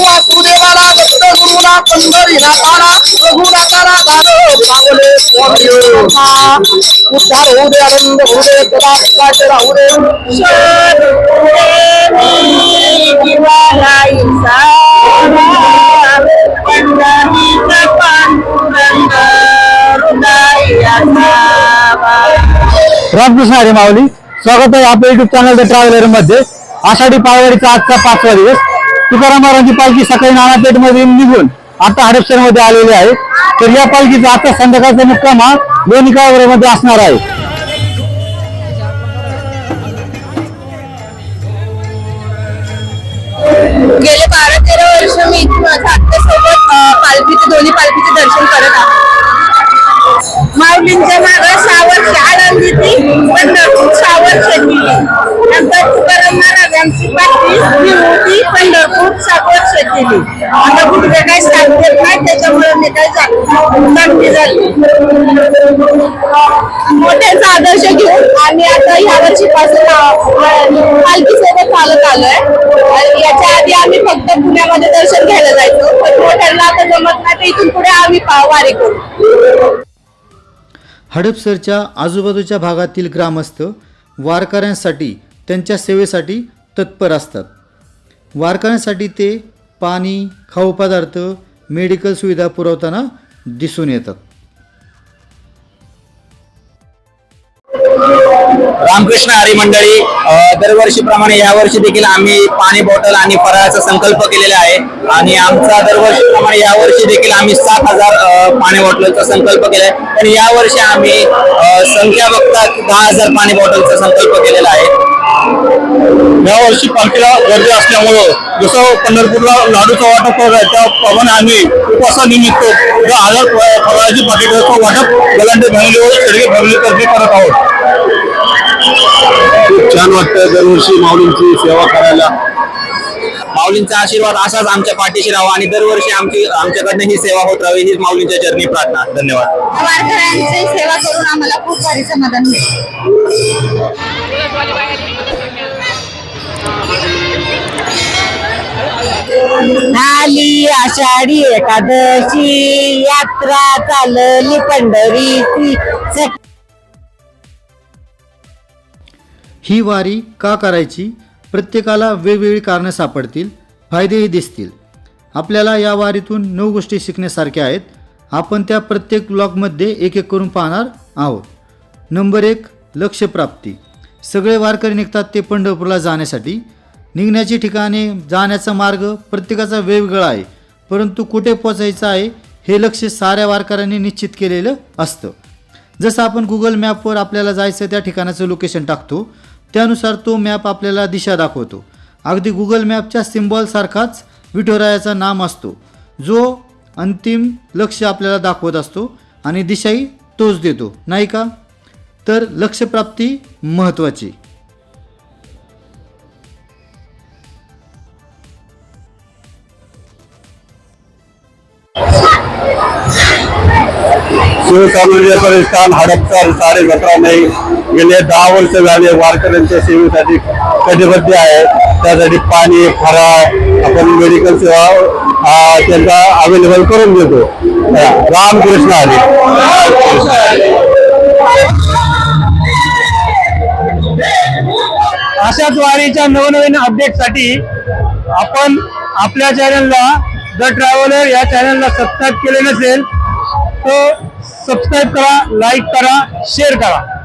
वासुदेवाला दत्त गुरुला पंढरीला तारा रघुनाथाला दारो पावले स्वामी उद्धार होऊ दे आनंद होऊ दे सदा सुखाचे राहू दे. रामकृष्ण हरे माऊली स्वागत आहे आपल्या युट्यूब चॅनल द ट्रॅव्हलरमध्ये. आषाढी पायवाडीचा आजचा पाचवा दिवस. तुकाराम महाराजांची पालखी सकाळी नानापेठमध्ये निघून आता हडपसरमध्ये आलेली आहे. तर या पालखीचा आता संध्याकाळचा मुक्काम हा लोणीकावर मध्ये असणार आहे. गेले बारा तेरा वर्ष मी माझ्या आत्यासोबत पालखीचे दोन्ही पालखीचे दर्शन करत आहे. माऊलींच्या माग सहा वर्ष आनंदीची पण सहा वर्ष दिली नंतर तुकाराम महाराजांची पालखी होती पण केली काही नाही त्याच्यामुळे मी झाली मोठ्यांचा आदर्श घेऊन आम्ही आता ह्या वर्षीपासून पालखी सोबत चालत आलोय. आणि याच्या आधी आम्ही फक्त पुण्यामध्ये दर्शन घ्यायला जायचो. पण मोठ्यांना आता जमत नाही तर इथून पुढे आम्ही वारी करू. हडपसरच्या आजूबाजूच्या भागातील ग्रामस्थ वारकऱ्यांसाठी त्यांच्या सेवेसाठी तत्पर असतात. वारकऱ्यांसाठी ते पाणी खाऊ पदार्थ मेडिकल सुविधा पुरवताना दिसून येतात. रामकृष्ण हरी मंडळी दरवर्षीप्रमाणे यावर्षी देखील आम्ही पाणी बॉटल आणि फराळाचा संकल्प केलेला आहे. आणि आमचा दरवर्षीप्रमाणे यावर्षी देखील आम्ही सात हजार पाणी बॉटलचा संकल्प केला आहे पण यावर्षी आम्ही संख्या बघता दहा हजार पाणी बॉटलचा संकल्प केलेला आहे. यावर्षी पालखीला गर्दी असल्यामुळं जसं पंढरपूरला लाडूचं वाटप करत आहे. त्याप्रमाणे आम्ही उपवासानिमित्त या हजार फळाची पाकिटाचं वाटप गलांडे फॅमिलीवर शेडगे फॅमिलीतर्फे करत आहोत. खूप छान वाटतं दरवर्षी माऊलींची सेवा करायला. माऊलींचा आशीर्वाद असाच आमच्या पाठीशी राहावा आणि दरवर्षी आमची आमच्याकडनं ही सेवा होत राहावी हीच माऊलींच्या चरणी प्रार्थना. धन्यवाद. वारकऱ्यांची सेवा करून आम्हाला खूप भारी समाधान मिळेल. आली आषाढी एकादशी. यात्रा चालली पंढरीची. ही वारी का करायची? प्रत्येकाला वेगवेगळी कारणं सापडतील फायदेही दिसतील. आपल्याला या वारीतून नऊ गोष्टी शिकण्यासारख्या आहेत. आपण त्या प्रत्येक ब्लॉगमध्ये एक एक करून पाहणार आहोत. नंबर एक लक्ष्यप्राप्ती. सगळे वारकरी निघतात ते पंढरपूरला जाण्यासाठी. निघण्याची ठिकाणे जाण्याचा मार्ग प्रत्येकाचा वेगवेगळा आहे. परंतु कुठे पोचायचं आहे हे लक्ष साऱ्या वारकऱ्यांनी निश्चित केलेलं असतं. जसं आपण गुगल मॅपवर आपल्याला जायचं त्या ठिकाणाचं लोकेशन टाकतो. त्यानुसार तो मॅप आपल्याला दिशा दाखवतो. अगदी गुगल मॅपच्या सिम्बॉलसारखाच विठोरायाचा नाम असतो. जो अंतिम लक्ष आपल्याला दाखवत असतो आणि दिशाही तोच देतो. नाही का? तर लक्षप्राप्ती महत्त्वाची. शिवकानून परिष्ठान हडपसर साडे नाही गेले. दहा वर्ष झाले वारकऱ्यांच्या सेवेसाठी कटिबद्ध आहे. त्यासाठी पाणी फराळ आपण मेडिकल सेवा त्यांचा अवेलेबल करून देतो. रामकृष्ण आले अशाच वारीच्या नवनवीन अपडेटसाठी आपण आपल्या चॅनलला द ट्रॅव्हलर या चॅनलला सबस्क्राईब केले नसेल तर सबस्क्राईब करा लाईक करा शेअर करा.